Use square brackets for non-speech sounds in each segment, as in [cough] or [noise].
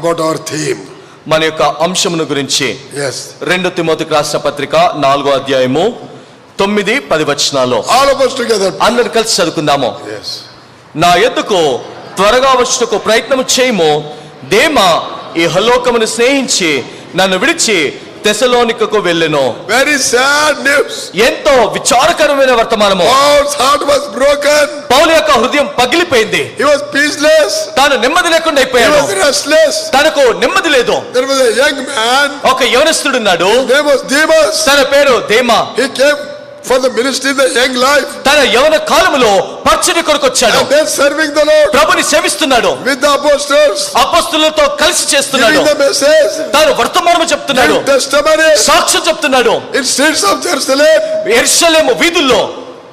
about our theme. మన యొక్క అంశమును గురించి. రెండు తిమోతికి రాసిన పత్రిక నాలుగో అధ్యాయము తొమ్మిది పది వచనాలు. అందరు కలిసి చదువుకుందాము. నా ఎద్దుకు త్వరగా వచ్చుటకు ప్రయత్నం చేయము దేమ ఈ హలోకమును స్నేహించి నన్ను విడిచి తెసలోనికకు వెళ్ళను. వెరీ సాడ్ న్యూస్ ఎంతో విచారకరమైన వర్తమానము. Paul's heart was broken Paul యొక్క హృదయం పగిలిపోయింది. హి వాస్ పీస్లెస్ తన నెమ్మది లేకుండా అయిపోయాడు. హి వాస్ రెస్ట్లెస్ తనకు నెమ్మది లేదు. There was a young man ఒక యవనస్తుడు ఉన్నాడు దేమస్ దేమస్ తన పేరు దేమా. He came for the ministry in the young life. తన యవన కాలములో పచ్చడి కొరకు వచ్చాడు And then serving the Lord ప్రభుని సేవిస్తున్నాడు with the apostles. అపస్తులతో కలిసి చేస్తున్నాడు the message. తాను వర్తమానము చెప్తున్నాడు testimony. సాక్ష్యం చెప్తున్నాడు In streets of Jerusalem. ఎర్షలేము వీధుల్లో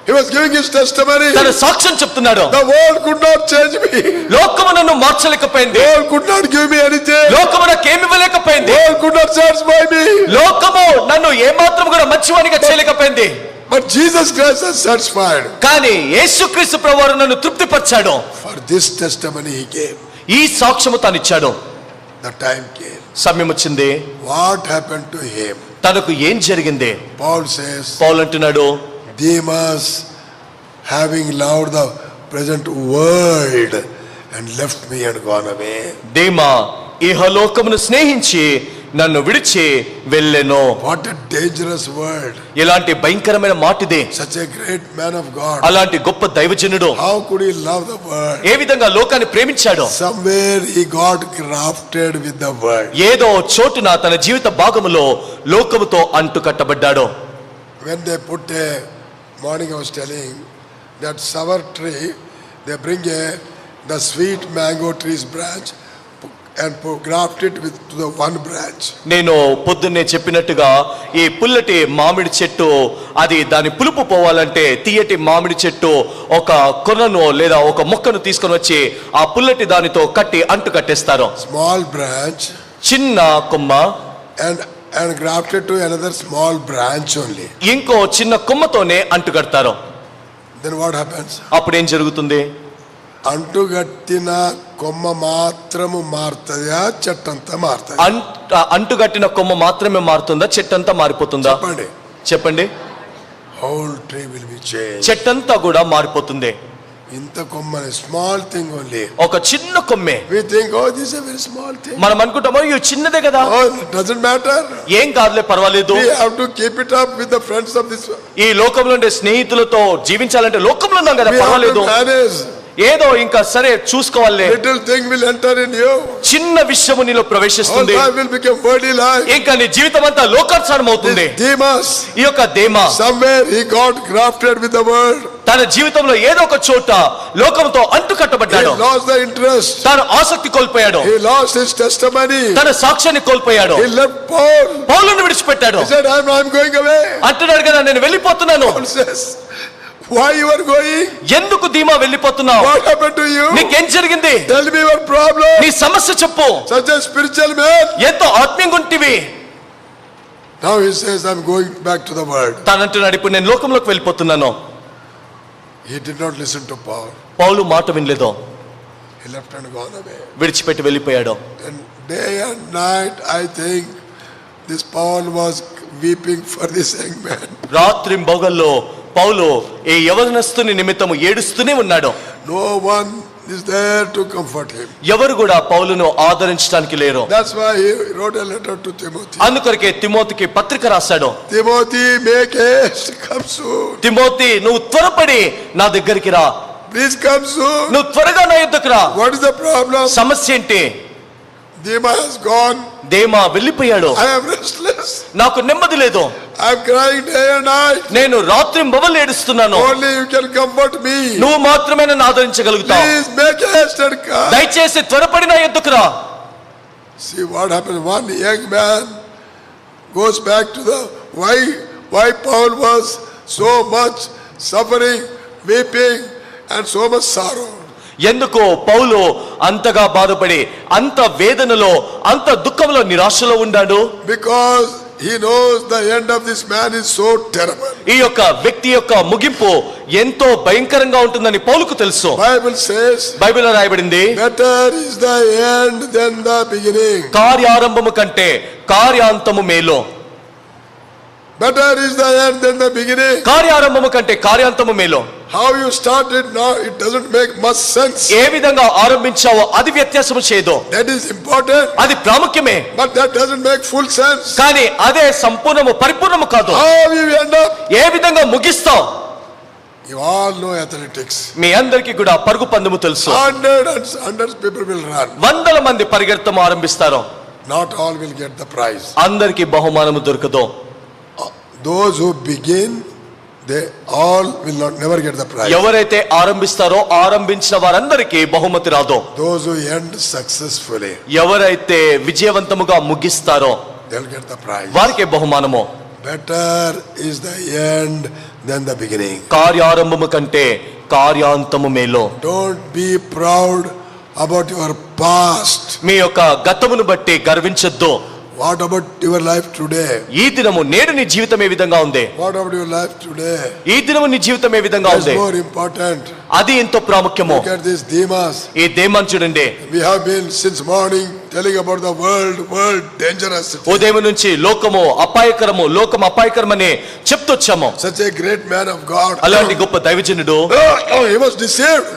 He was giving his testimony. తన సాక్ష్యం చెప్తున్నాడు The world could not change me. లోకము నన్ను మార్చలేకపోయింది World could not give me anything. లోకము నాకేమి ఇవ్వలేకపోయింది World could not satisfy me. లోకము నన్ను ఏమాత్రం కూడా మంచివానిగా చేయలేకపోయింది but Jesus Christ has satisfied కానీ యేసుక్రీస్తు ప్రభువు నన్ను తృప్తిపరిచాడు. For this testimony he gave ఈ సాక్ష్యము తాను ఇచ్చాడు ద టైం కేమ్ సమయం వచ్చింది వాట్ హ్యాపెన్ టు హిమ్ తనకు ఏం జరిగింది? పాల్ సేస్ పాల్ అంటున్నాడు Demas having loved the present world and left me and gone away దీమా ఇహలోకమును స్నేహించి నన్ను విడిచి వెళ్ళెను. వాట్ ఎ డేంజరస్ వర్డ్ ఇలాంటి భయంకరమైన మాట ఇది such a great man of God అలాంటి గొప్ప దైవజనుడు. How could love the world ఏ విధంగా లోకాన్ని ప్రేమించాడు. Somewhere he got crafted with the world ఏదో చోటున తన జీవిత భాగములో లోకముతో అంటుకట్టబడ్డాడు. When they put a morning I was telling that sour tree they bring a the sweet mango trees branch and put, graft it with the one branch. నేను పొద్దున్నే చెప్పినట్టుగా ఈ పుల్లటి మామిడి చెట్టు అది దాని పులుపు పోవాలంటే తీయటి మామిడి చెట్టు ఒక కొనను లేదా ఒక మొక్కను తీసుకొని వచ్చి ఆ పుల్లటి దానితో కట్టి అంటు కట్టేస్తారు Small branch చిన్న కొమ్మ and, and grafted to another small branch only. ఇంకో చిన్న కొమ్మతోనే అంటు కడతారు Then what happens? అప్పుడు ఏం జరుగుతుంది అంటుగట్టిన కొమ్మ మాత్రము మారుతుందా చెట్టంతా మారుతుంది? అంట అంటుగట్టిన కొమ్మ మాత్రమే మారుతుందా చెట్టంతా మారిపోతుందా? చెప్పండి. చెప్పండి. Whole tree will be change చెట్టంతా కూడా మారిపోతుంది. ఇంత కొమ్మని స్మాల్ థింగ్ ఓన్లీ ఒక చిన్న కొమ్మే. We think of this a very small thing మనం అనుకుంటామో ఇవి చిన్నదే కదా? డజంట్ మ్యాటర్ ఏం కాదులే పర్వాలేదు. We have to keep it up with the friends of this ఈ లోకంలో ఉండే స్నేహితులతో జీవించాలంటే లోకంలో ఉన్నాం కదా పర్వాలేదు. ఏదో ఇంకా సరే చూసుకోవాలి. Little thing will enter in you చిన్న విషయము నీలో ఆల్ ప్రవేశిస్తుంది life will become worldly life ఇంకా నీ జీవితం అంతా లోకానుసారం అవుతుంది డీమస్ ఈ యొక్క Demas somewhere he got grafted with the world తన జీవితంలో ఏదో ఒక చోట లోకంతో అంటు కట్టబడ్డాడు. Lost the interest. తాను ఆసక్తి కోల్పోయాడు. He lost his testimony. తన సాక్ష్యాన్ని కోల్పోయాడు. He left Paul. పౌలుని విడిచిపెట్టాడు. He said i'm i'm going away. అంటున్నాడు కదా నేను వెళ్ళిపోతున్నాను. why you are going ఎందుకు ధీమా వెళ్ళిపోతున్నావు what happened to you నీకేం జరిగింది tell me your problem నీ సమస్య చెప్పు such a spiritual man ఎంతో ఆత్మీయంగా ఉంటివి now he says i'm going back to the world తాను అంటున్నాడు ఇప్పుడు నేను లోకంలోకి వెళ్ళిపోతున్నాను he did not listen to Paul పౌలు మాట వినలేదు he left and gone away విడిచిపెట్టి వెళ్ళిపోయాడు and day and night i think this Paul was weeping for this young man రాత్రి బొగల్లో పౌలు ఈ యవనస్తుని నిమిత్తము ఏడుస్తూనే ఉన్నాడు no one is there to comfort him ఎవరు కూడా పౌలును ఆదరించడానికి లేరు that's why he wrote a letter to Timothy అందుకొరకే తిమోతికి పత్రిక రాశాడు Timothy make haste come soon Timothy నువ్వు త్వరపడి నా దగ్గరికి రా please come soon నువ్వు త్వరగా నా యుద్ధకు రా what is the problem సమస్య ఏంటి Dema has gone దేమా వెళ్ళిపోయాడు I am restless నాకు నెమ్మది లేదు and night నేను రాత్రి మొబైల్ ఏడుస్తున్నాను can comfort me నువ్వు మాత్రమే నన్ను ఆదరించగలుగుతావు దయచేసి త్వరపడి నా ఎద్దుకు రా see what happened one young man goes back to the why why Paul was so much suffering weeping and so much sorrow ఎందుకు పౌలు అంతగా బాధపడి అంత వేదనలో అంత దుఃఖంలో నిరాశలో ఉన్నాడు because he knows the end of this man is so terrible. ఈ యొక్క వ్యక్తి యొక్క ముగింపు ఎంతో భయంకరంగా ఉంటుందని పౌలుకు తెలుసు Bible says, బైబిల్లో రాయబడింది better is the end than the beginning. కార్యారంభము కంటే కార్యాంతము మేలు Better is the end than the beginning. కార్యారంభము కంటే కార్యాంతము మేలు How you started now, it doesn't make much sense. ఏ విధంగా ఆరంభించావో అది వ్యత్యాసము చేయదు That is important, అది ప్రాముఖ్యమే but that doesn't make full sense. కానీ అదే సంపూర్ణము పరిపూర్ణము కాదు How you end up? ఏ విధంగా ముగిస్తావు You all know athletics. మీ అందరికీ కూడా పరుగు పందెము తెలుసు Hundreds and hundreds people will run. వందల మంది పరిగెత్తము ఆరంభిస్తారు Not all will get the prize. అందరికీ బహుమానము దొరకదు Those who begin, they all will not never get the prize. ఎవరైతే ఆరంభిస్తారో ఆరంభించిన వారందరికీ బహుమతి రాదు Those who end successfully, ఎవరైతే విజయవంతముగా ముగిస్తారో they'll get the prize. వారికే బహుమానము Better is the end than the beginning. కార్యారంభము కంటే కార్యాంతము మేలు Don't be proud about your past. మీ యొక్క గతమును బట్టి గర్వించొద్దు what about your life today ఈ దినము నేడు నీ జీవితం ఏ విధంగా ఉంది? What about your life today ఈ దినము నీ జీవితం ఏ విధంగా ఉంది? మోర్ ఇంపార్టెంట్ అది ఎంతో ప్రాముఖ్యము. లుక్ అట్ దిస్ దీమాస్ ఈ దేమన్ చూడండి. We have been since morning telling about the world world dangerous ఉదయం నుంచి లోకము అపాయకరము లోకము అపాయకరం అని చెప్తొచ్చాము. Such a great man of God అలాంటి గొప్ప దైవజనుడు. హి వాస్ డిసేవ్డ్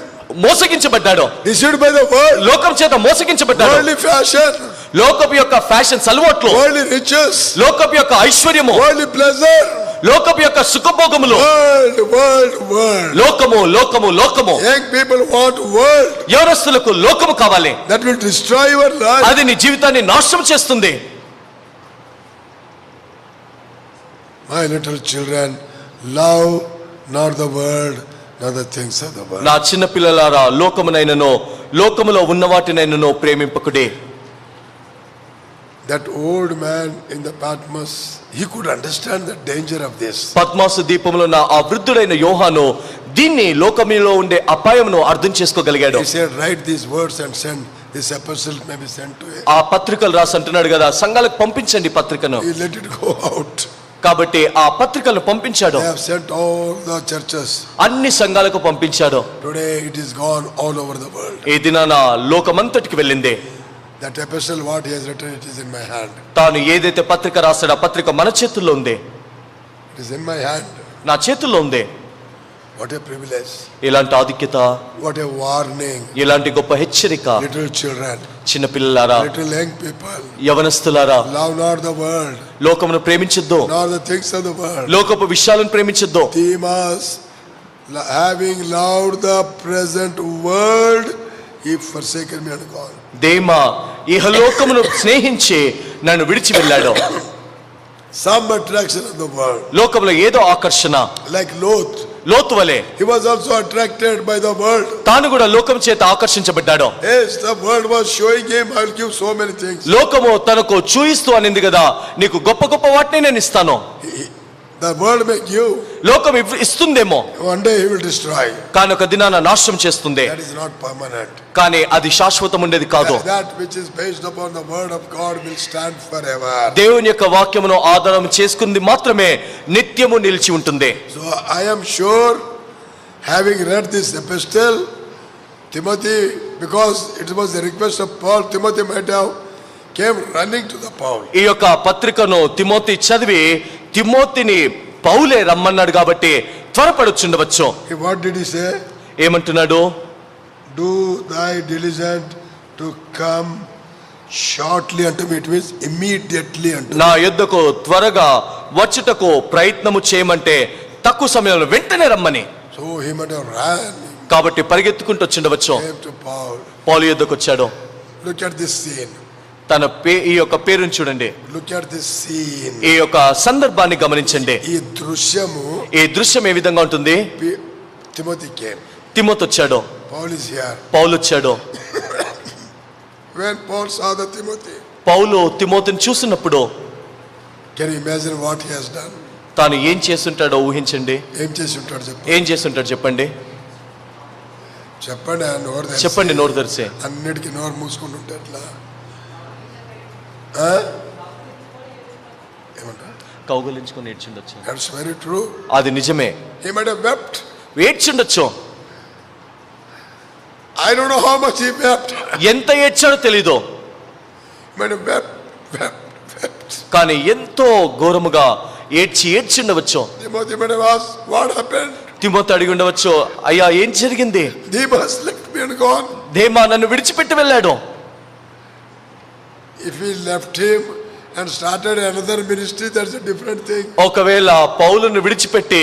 మోసగించబడ్డాడు. డిసైడ్ బై ద వరల్డ్ లోకం చేత మోసగించబడ్డాడు. వరల్డ్లీ ఫ్యాషన్ లోకపు యొక్క ఫ్యాషన్ సలవాట్లు వరల్డ్లీ రిచెస్ లోకపు యొక్క ఐశ్వర్యము. వరల్డ్లీ ప్లెజర్ లోకపు యొక్క సుఖభోగములు. వరల్డ్ వరల్డ్ వరల్డ్ లోకము లోకము లోకము. యంగ్ పీపుల్ వాంట్ వరల్డ్ యవనస్తులకు లోకము కావాలి. That will destroy your life అది నీ జీవితాన్ని నాశనం చేస్తుంది. My little children love not the world నా చిన్న పిల్లలారా లోకమునైనను లోకములో ఉన్న వాటినైనను ప్రేమింపకుడే That old man in the Patmos, he could understand the danger of this. పద్మాసు దీపంలో ఉన్న ఆ వృద్ధుడైన యోహాను దీన్ని లోకములో ఉండే అపాయమును అర్థం చేసుకోగలిగాడు He said, write these words and send, this epistle may be sent to him. ఆ పత్రికలు రాసి అంటున్నాడు కదా సంఘాలకు పంపించండి పత్రికను He let it go out. కాబట్టి ఆ పత్రికలను పంపించాడు. అన్ని సంఘాలకు పంపించాడు Today it is gone all over the world. ఈ దినాన లోకమంతటికి వెళ్ళింది That epistle, what he has written, it is in my hand. తాను ఏదైతే పత్రిక రాశాడో ఆ పత్రిక మన చేతుల్లో ఉంది It is in my hand. నా చేతుల్లో ఉంది వాట్ ఏ ఇలాంటి ఆధిక్యత వాట్ ఏ వార్నింగ్ ఇలాంటి గొప్ప హెచ్చరిక లిటిల్ చిల్డ్రన్ చిన్న పిల్లలారా లిటిల్ పీపుల్ యవనస్తులారా లవ్ నాట్ ద వరల్డ్ లోకమును ప్రేమించొద్దు నాట్ థింగ్స్ ద వరల్డ్ లోకపు విషయాలను ప్రేమించొద్దు. Demas having loved the present world ఈ ఫర్సేకర్ మీ అనుకోవాలి స్నేహించి నన్ను విడిచి వెళ్ళాడు. సమ్ అట్రాక్షన్ ఆఫ్ లోకంలో ఏదో ఆకర్షణ. Like Lot లోతువలే he was also attracted by the world తాను కూడా లోకం చేత ఆకర్షించబడ్డాడు. As the world was showing him I will give so many things లోకము తనకు చూయిస్తూ అనింది కదా నీకు గొప్ప గొప్ప వాటిని నేను ఇస్తాను. The world may give, లోకం ఇస్తుందేమో one day he will destroy. కానీ ఒక దినాన నాశనం చేస్తుంది That is not permanent. కానీ అది శాశ్వతం ఉండేది కాదు That- That which is based upon the word of God will stand forever. దేవుని యొక్క వాక్యమును ఆధారం చేసుకుంది మాత్రమే నిత్యము నిలిచి ఉంటుంది So I am sure, having read this epistle, Timothy, because it was the request of Paul, Timothy might have came running to the Paul. ఈ యొక్క పత్రికను తిమోతి చదివి తిమోతిని పౌలే రమ్మన్నాడు కాబట్టి త్వరపడొచ్చు ఉండవచ్చు ఏమంటున్నాడు? Do thy diligent to come shortly అంటే it means immediately అంటే నా యుద్ధకు త్వరగా వచ్చుటకు ప్రయత్నము చేయమంటే తక్కువ సమయంలో వెంటనే రమ్మని. సో హి కాబట్టి పరిగెత్తుకుంటూ వచ్చిండవచ్చు పౌల్ యుద్ధకు వచ్చాడు దిస్ సీన్ తన పే ఈ యొక్క పేరుని చూడండి. Look at this scene. ఈ యొక్క సందర్భాన్ని గమనించండి. ఈ దృశ్యము ఈ దృశ్యం ఏ విధంగా ఉంటుంది? Timothy came. తిమోతి వచ్చాడు Paul is here. పౌలు వచ్చాడు [coughs] When Paul saw the Timothy, పౌలు తిమోతిని చూసినప్పుడు you imagine what he has done? తాను ఏం చేస్తుంటాడో ఊహించండి. ఏం చేసి ఉంటాడు చెప్పు. ఏం చేస్తుంటాడు చెప్పండి. చెప్పండి నోరు. చెప్పండి నోరు తెరిసే అన్నిటికీ నోరు మూసుకుంటూ ఉంటే ఎట్లా? కౌగులించుకొని ఏడ్చిండొచ్చు. దట్స్ వెరీ ట్రూ అది నిజమే. He might have wept ఏడ్చిండొచ్చు. I don't know how much wept ఎంత ఏడ్చాడో తెలియదు మైట్ వెప్ వెప్ట్ వెప్ట్ కానీ ఎంతో ఘోరముగా ఏడ్చి ఏడ్చిండొచ్చు Timothy might was what happened Timothy అడిగి ఉండవచ్చు అయ్యా ఏం జరిగింది? దీ బస్ దేమా నన్ను విడిచిపెట్టి వెళ్ళాడు. If he left and started another ministry different ఒకవేళ పౌలను విడిచిపెట్టి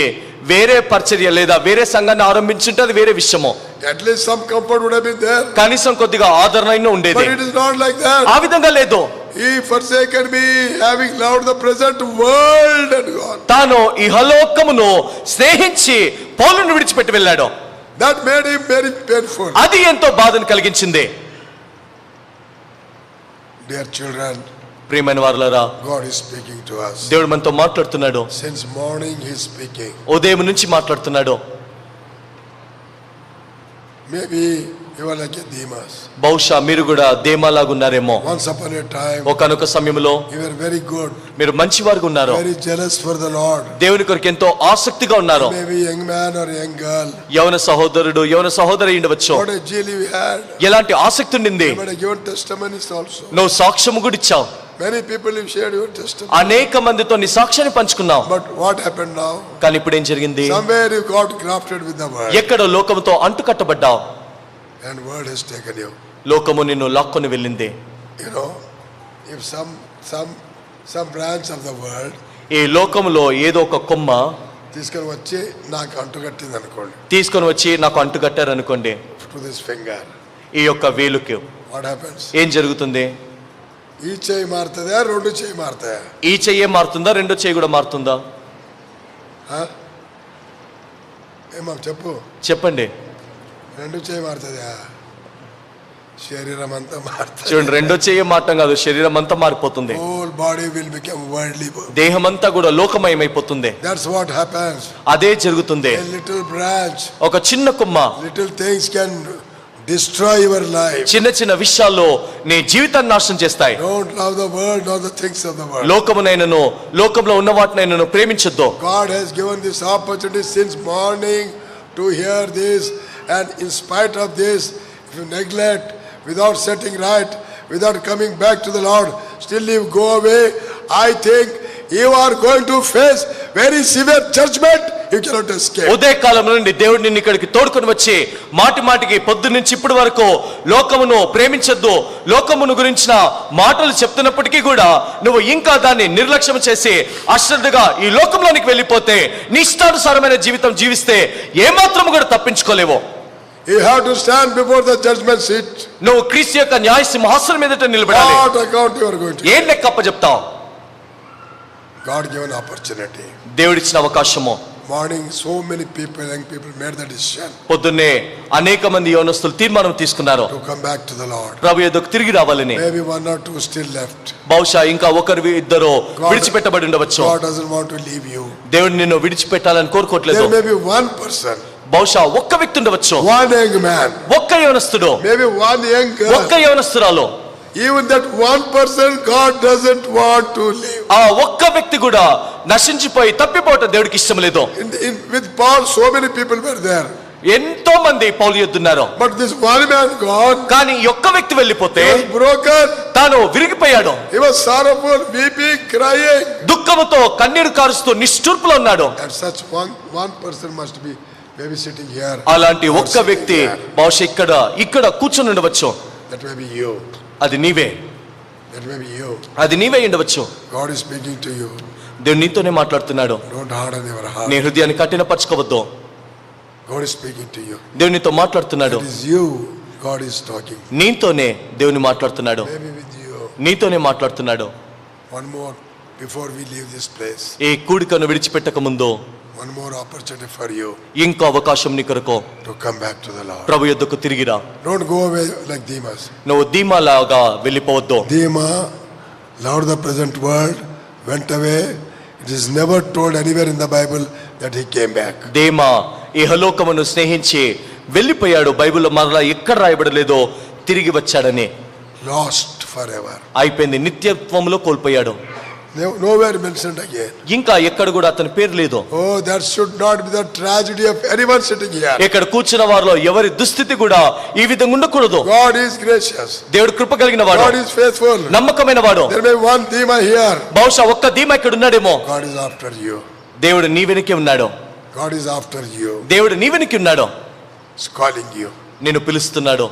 వేరే పరిచర్య లేదా వేరే సంఘాన్ని ఆరంభించుంటే అది వేరే విషయము. అట్లీస్ట్ సమ్ కంఫర్ట్ కనీసం కొద్దిగా ఆదరణ అయినా ఉండేది నాట్ లైక్ ఆ విధంగా లేదు. ఈ forsaken be having loved the present world and God తాను స్నేహించి పౌలను విడిచిపెట్టి వెళ్ళాడు. దట్ మేడ్ హిమ్ వెరీ అది ఎంతో బాధను కలిగించింది. డియర్ చిల్డ్రన్ ప్రియమైన వారలారా God is speaking to us. దేవుడు మనతో మాట్లాడుతున్నాడు. సిన్స్ మార్నింగ్ హి స్పీకింగ్ ఉదయం నుంచి మాట్లాడుతున్నాడు. మేబీ బహుశా మీరు కూడా a time, ఒకనొక సమయంలో very good, మీరు ఉన్నారు for the Lord. దేవుని కొరకు ఎంతో ఆసక్తిగా ఉన్నారు. యవన సహోదరుడు యవన సహోదరి ఉండవచ్చు. ఎలాంటి ఆసక్తి ఉండింది. నువ్వు సాక్ష్యము కూడా ఇచ్చావు Many people have shared your testimony. అనేక మందితో నీ సాక్ష్యాన్ని పంచుకున్నావు But what happened now? కానీ ఇప్పుడు ఏం జరిగింది Somewhere you got grafted with the word. ఎక్కడో లోకముతో అంటుకట్టబడ్డావు And word has taken you. లోకము నిన్ను లాక్కొని వెళ్ళింది. You know, if some some some branch of the world ఈ లోకములో ఏదో ఒక కొమ్మ తీసుకొని వచ్చి నాకు అంటుకట్టింది అనుకోండి. తీసుకొని వచ్చి నాకు అంటుకట్టారు అనుకోండి. టు దిస్ ఫింగర్ ఈ యొక్క వేలుకి వాట్ హ్యాపెన్స్ ఏం జరుగుతుంది? ఈ చేయి మారుతుందా? రెండు చేయి మారుతాయా? ఈ చెయ్యే మారుతుందా? రెండో చెయ్యి కూడా మారుతుందా? ఏమో చెప్పు. చెప్పండి. రెండు చేయి మారుతుందా? శరీరం అంతా మారుతుంది. చూడండి రెండో చెయ్యి మారటం కాదు శరీరం అంతా మారిపోతుంది. Whole body will become worldly దేహం అంతా కూడా లోకమయమైపోతుంది. దట్స్ వాట్ హ్యాపెన్స్ అదే జరుగుతుంది. Little branch, ఒక చిన్న కొమ్మ little things can destroy your life. చిన్న చిన్న విషయాల్లో నీ జీవితాన్ని నాశనం చేస్తాయి. Don't love the world nor the things of the world. లోకమునైనను లోకంలో ఉన్న వాటినైనను ప్రేమించొద్దు. God has given this opportunity since morning to hear this, And in spite of this, if you neglect without setting right, without coming back to the Lord, still you go away, I think you are going to face very severe judgment ఉదయ కాలం నుండి దేవుడు నిన్ను ఇక్కడికి తోడుకొని వచ్చి మాటి మాటికి పొద్దు నుంచి ఇప్పటి వరకు లోకమును ప్రేమించొద్దు లోకమును గురించిన మాటలు చెప్తున్నప్పటికీ కూడా నువ్వు ఇంకా దాన్ని నిర్లక్ష్యం చేసి అశ్రద్ధగా ఈ లోకంలోనికి వెళ్ళిపోతే నిష్టానుసారమైన జీవితం జీవిస్తే ఏమాత్రం కూడా తప్పించుకోలేవు have to stand before the judgement seat నువ్వు క్రీస్తు యొక్క న్యాయ సింహాసనం మీదట నిలబడాలి. What account you are going ఏం నే కప్ప చెప్తావు గాడ్ గివెన్ ఆపర్చునిటీ దేవుడి ఇచ్చిన అవకాశము. Morning so many people young people made the decision పొద్దున్నే అనేక మంది యోనస్తులు తీర్మానం తీసుకున్నారు. To come back to the Lord ప్రభు ఎదుకు తిరిగి రావాలని. Maybe one or two still left బహుశా ఇంకా ఒకరు ఇద్దరు విడిచిపెట్టబడి ఉండవచ్చు. God doesn't want to leave you దేవుడు నిన్ను విడిచిపెట్టాలని కోరుకోవట్లేదు. మేబీ వన్ పర్సన్ బహుశా ఒక్క వ్యక్తి ఉండవచ్చు one young man, ఒక్క యవనస్తుడు maybe one young ఒక్క. యవనస్తురాలు Even that one person, God doesn't want to leave. ఆ ఒక్క వ్యక్తి కూడా నశించిపోయి తప్పిపోవటం దేవుడికి ఇష్టం లేదు with Paul, so many people were there. ఎంతో మంది పౌలు ఎద్దున్నారు But this one man gone, కానీ ఒక్క వ్యక్తి వెళ్ళిపోతే broken, తాను విరిగిపోయాడు he was sorrowful, weeping, crying. దుఃఖముతో కన్నీరు కారుస్తూ నిష్ఠూర్పులో ఉన్నాడు And such one, one person must be maybe sitting here. అలాంటి ఒక్క వ్యక్తి బహుశా ఇక్కడ ఇక్కడ కూర్చొని ఉండవచ్చు. అది నీవే. అది నీవే ఉండవచ్చు. దేవుడు నీతోనే మాట్లాడుతున్నాడు. నీ హృదయాన్ని కఠిన పరచుకోవద్దు దేవుడు నీతో మాట్లాడుతున్నాడు. నీతోనే దేవుని మాట్లాడుతున్నాడు. నీతోనే మాట్లాడుతున్నాడు. ఈ కూడికను విడిచిపెట్టక ముందు One more opportunity for you ఇంకో అవకాశం నీ కొరకు to come back to the Lord. ప్రభు యొద్దకు తిరిగిరా Don't go away like Demas. నువ్వు ధీమాలాగా వెళ్ళిపోవద్దు Dema loved the present world, went away. It is never told anywhere in the Bible that he came back. దేమా ఇహలోకమును స్నేహించి వెళ్ళిపోయాడు బైబిల్లో మరలా ఎక్కడ రాయబడలేదో తిరిగి వచ్చాడని Lost forever. అయిపోయింది నిత్యత్వంలో కోల్పోయాడు No- Nowhere mentioned again. ఇంకా ఎక్కడ కూడా అతని పేరు లేదు Oh, that should not be the tragedy of anyone sitting here. ఇక్కడ కూర్చున్న వారిలో ఎవరి దుస్థితి కూడా ఈ విధంగా ఉండకూడదు God is gracious. దేవుడు కృప కలిగిన వాడు God is faithful. నమ్మకమైన వాడు There may be one theme I hear. బహుశా ఒక్క ధీమా ఇక్కడ ఉన్నాడేమో God is after you. దేవుడు నీ వెనకే ఉన్నాడు God is after you. దేవుడు నీ వెనక్కి ఉన్నాడు He's calling you. నేను పిలుస్తున్నాడు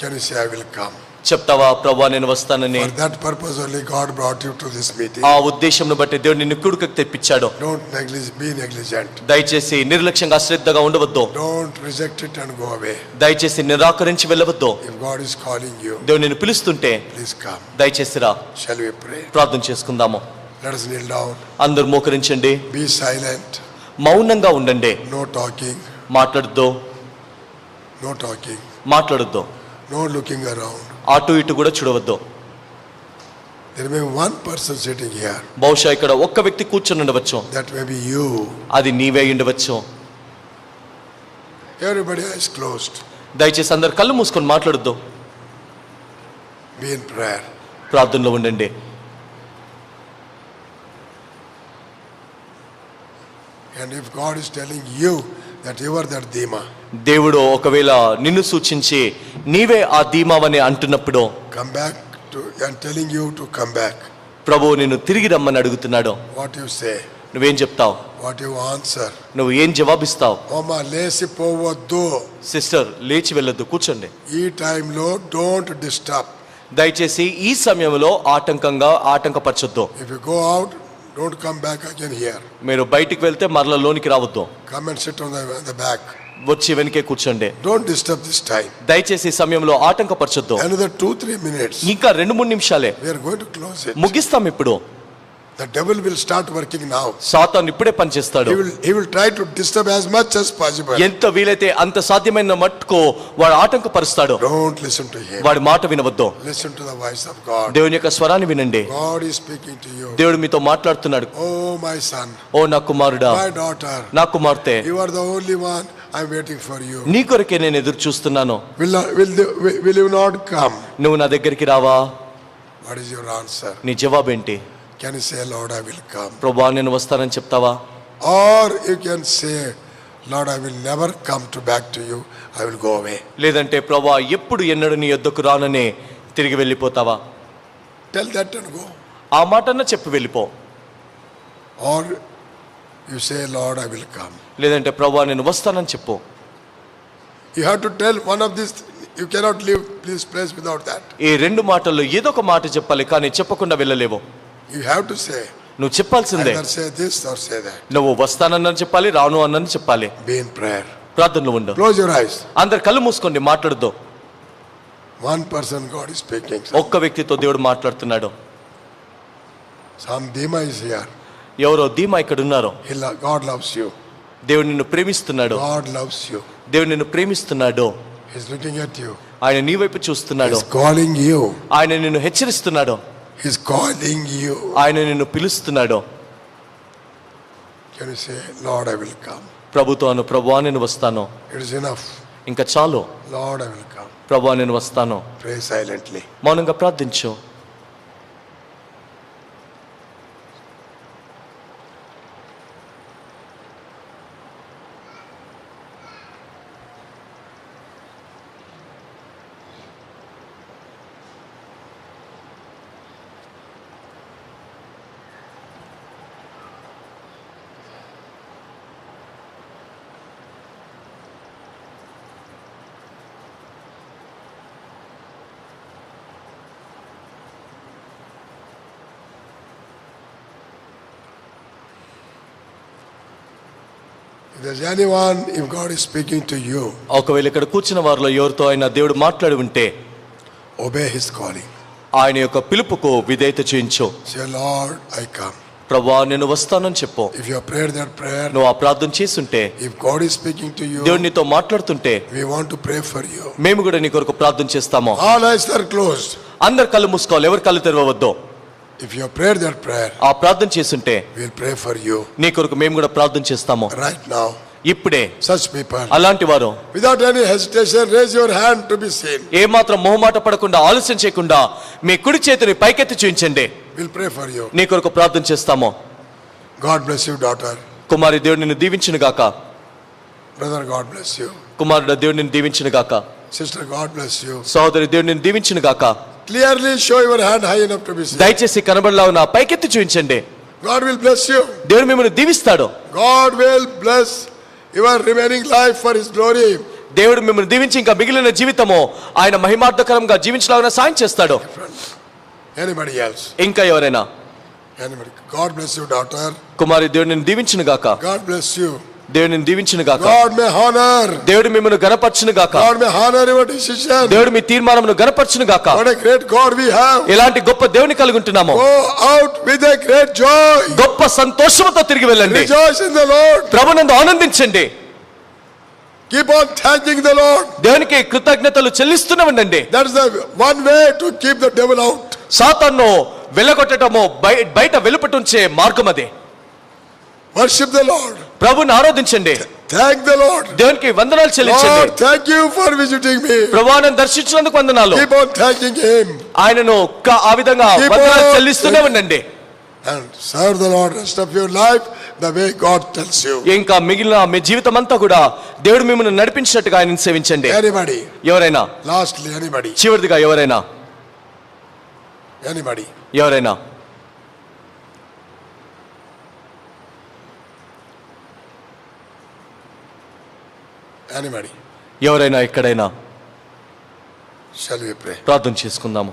Can you say, I will come? చెప్తావా ప్రభు నేను వస్తానని? That purpose only God brought you to this meeting ఆ ఉద్దేశంను బట్టి దేవుడు నిన్ను కుడుకకు తెప్పించాడు. డోంట్ నెగ్లిజ్ బి నెగ్లిజెంట్ దయచేసి నిర్లక్ష్యంగా అశ్రద్ధగా ఉండవద్దు. Don't reject it go away దయచేసి నిరాకరించి వెళ్ళవద్దు. If God is calling you దేవుడు నిన్ను పిలుస్తుంటే ప్లీజ్ దయచేసి రా. షల్ వి ప్రార్థన చేసుకుందాము. లెట్ us kneel down. అందరూ మోకరించండి. బి సైలెంట్ మౌనంగా ఉండండి. నో టాకింగ్ మాట్లాడొద్దు. నో టాకింగ్ మాట్లాడొద్దు. నో లుకింగ్ అరౌండ్ అటు ఇటు కూడా చూడవద్దు There may be one person sitting here. బహుశా ఇక్కడ ఒక్క వ్యక్తి కూర్చొని ఉండవచ్చు That may be you. అది నీవే ఉండవచ్చు Everybody eyes closed. దయచేసి అందరు కళ్ళు మూసుకొని మాట్లాడొద్దు Be in prayer. ప్రార్థనలో ఉండండి And if God is telling you you are that Dima, దేవుడు ఒకవేళ నిన్ను సూచించి నీవే ఆ ధీమావని అంటున్నప్పుడు come back to and telling you to come back. ప్రభు నిన్ను తిరిగి రమ్మని అడుగుతున్నాడు. What you say, నువ్వేం చెప్తావు? What you answer. నువ్వు ఏం జవాబిస్తావు? Oma లేసి పోవద్దు సిస్టర్ లేచి వెళ్ళొద్దు కూర్చోండి. ఈ టైంలో డోంట్ డిస్టర్బ్ దయచేసి ఈ సమయంలో ఆటంకంగా ఆటంకపరచొద్దు. If you go out don't come back again here మీరు బయటికి వెళ్తే మరల లోనికి రావద్దు. Come and sit on the back వచ్చి వెనకే కూర్చోండి. డోంట్ డిస్టర్బ్ దిస్ టైం దయచేసి ఈ సమయంలో ఆటంకపరచొద్దు. అనదర్ టూ త్రీ మినిట్స్ ఇంకా రెండు మూడు నిమిషాలే. We're going to close it ముగిస్తాం ఇప్పుడు. The devil will start working now Satan ఇప్పుడే పనిచేస్తాడు he will he will try to disturb as much as possible ఎంత వీలైతే అంత సాధ్యమైన మట్టుకు వాడు ఆటంకపరుస్తాడు don't listen to him వాడి మాట వినవద్దు listen to the voice of god దేవుని యొక్క స్వరాన్ని వినండి god is speaking to you దేవుడు మీతో మాట్లాడుతున్నాడు oh my son ఓ నా కుమారుడా my daughter నా కుమార్తె you are the only one i'm waiting for you నీ కొరకే నేను ఎదురు చూస్తున్నాను will not- will the- will will you not come నువ్వు నా దగ్గరికి రావా what is your answer నీ జవాబేంటి can you say lord i will come ప్రభా నేను వస్తానని చెప్తావా or you can say lord i will never come to back to you i will go away లేదంటే ప్రభా ఎప్పుడు ఎన్నడూ నీ యొద్దకు రాననే తిరిగి వెళ్ళిపోతావా tell that and go ఆ మాటన్నా చెప్పి వెళ్ళిపో or you say lord i will come లేదంటే ప్రభా నేను వస్తానని చెప్పు You have to tell one of these, you cannot leave this place without that. ఈ రెండు మాటల్లో ఏదో ఒక మాట చెప్పాలి కానీ చెప్పకుండా వెళ్ళలేవు నువ్వు చెప్పాల్సిందే. నువ్వు వస్తానన్నాను చెప్పాలి రాను అన్నాను చెప్పాలి. ప్రార్థనలు ఉండవు క్లోజ్ యువర్ ఐస్ అందరు కళ్ళు మూసుకోండి మాట్లాడదు one person God is speaking ఒక్క వ్యక్తితో దేవుడు మాట్లాడుతున్నాడు. సమ్ ధీమా ఇస్ హియర్ ఎవరో దీమా ఇక్కడ ఉన్నారు. హి గాడ్ లవ్స్ యు దేవుడు నిన్ను ప్రేమిస్తున్నాడు. గాడ్ లవ్స్ యు దేవుడు నిన్ను ప్రేమిస్తున్నాడు. He is looking at you ఆయన నీ వైపు చూస్తున్నాడు. హి ఇస్ కాలింగ్ యు ఆయన నిన్ను హెచ్చరిస్తున్నాడు. He's calling you. ఆయన నిన్ను పిలుస్తున్నాడు Can you say, Lord, I will come? ప్రభుత్వాను ప్రభా నేను వస్తాను It is enough. ఇంకా చాలు Lord, I will come. ప్రభా నేను వస్తాను Pray silently. మౌనంగా ప్రార్థించు there's anyone, if God is speaking to you, ఒకవేళ ఇక్కడ కూర్చున్న వారిలో ఎవరితో ఆయన దేవుడు మాట్లాడి ఉంటే obey His calling. ఆయన యొక్క పిలుపుకు విధేయత చేయించు Say, Lord, I come. ప్రభా నేను వస్తానని చెప్పు If you have prayed that prayer, నువ్వు ఆ ప్రార్థన చేసుంటే if God is speaking to you, దేవుడు నీతో మాట్లాడుతుంటే we want to pray for you. మేము కూడా నీ కొరకు ప్రార్థన చేస్తాము All eyes are closed. అందరు కళ్ళు మూసుకోవాలి ఎవరు కళ్ళు తెరవద్దు You have prayed that prayer, ఆ ప్రార్థన చేసుంటే we'll pray for you నీ కొరకు మేము కూడా ప్రార్థన చేస్తాము right now. ఇప్పుడే Such people. అలాంటి వారు Without any hesitation, raise your hand to be seen. ఏమాత్రం మొహమాట పడకుండా ఆలస్యం చేయకుండా మీ కుడి చేతిని పైకెత్తి చూపించండి We'll pray for you. నీ కొరకు ప్రార్థన చేస్తాము God bless you, daughter. కుమారి దేవుడు నిన్ను దీవించును గాక Brother, God bless you. కుమారుడు దేవుడు నిన్ను దీవించును గాక Sister, God bless you. సహోదరి దేవుడు నిన్ను దీవించును గాక clearly show your hand high enough to be seen దయచేసి కనబడలా ఉన్న పైకెత్తి చూపించండి. గాడ్ విల్ బ్లెస్ యు దేవుడు మిమ్మల్ని దీవిస్తాడు. God will bless your remaining life for his glory దేవుడు మిమ్మల్ని దీవించి ఇంకా మిగిలిన జీవితము ఆయన మహిమార్థకరంగా జీవించలాగిన సాయం చేస్తాడు. ఎనీబడీ ఎల్స్ ఇంకా ఎవరైనా? Anybody God bless you doctor Kumari దేవుడిని నిన్ను దీవించును గాక గాడ్ బ్లెస్ యు దేవుడు నిన్ను దీవించును గాక God may honor. దేవుడు మిమ్మల్ని గనపరచును గాక God may honor your decision. దేవుడు మీ తీర్మానమును గనపరచును గాక What a great God we have. ఎలాంటి గొప్ప దేవుని కలిగి ఉంటున్నాము Go out with a great joy. గొప్ప సంతోషంతో తిరిగి వెళ్ళండి Rejoice in the Lord. ప్రభునందు ఆనందించండి Keep on thanking the Lord. దేవునికి కృతజ్ఞతలు చెల్లిస్తూనే ఉండండి That is the one way to keep the devil out. సాతాన్ను వెళ్ళగొట్టడము బయ- బయట వెలుపటుంచే మార్గం అదే Worship the Lord. ప్రభుని ఆరాధించండి Thank the Lord. దేవునికి వందనాలు చెల్లించండి Lord, thank you for visiting me. ప్రభావం దర్శించినందుకు వందనాలు Keep on thanking Him ఆయనను ఆ విధంగా వందనాలు చెల్లిస్తూనే ఉండండి and serve the Lord rest of your life the way God tells you. ఇంకా మిగిలిన మీ జీవితం అంతా కూడా దేవుడు మిమ్మల్ని నడిపించినట్టుగా ఆయన సేవించండి Anybody, ఎవరైనా lastly, anybody, చివరిదిగా ఎవరైనా anybody. ఎవరైనా ఎవరైనా ఎక్కడైనా? ప్రార్థన చేసుకుందాము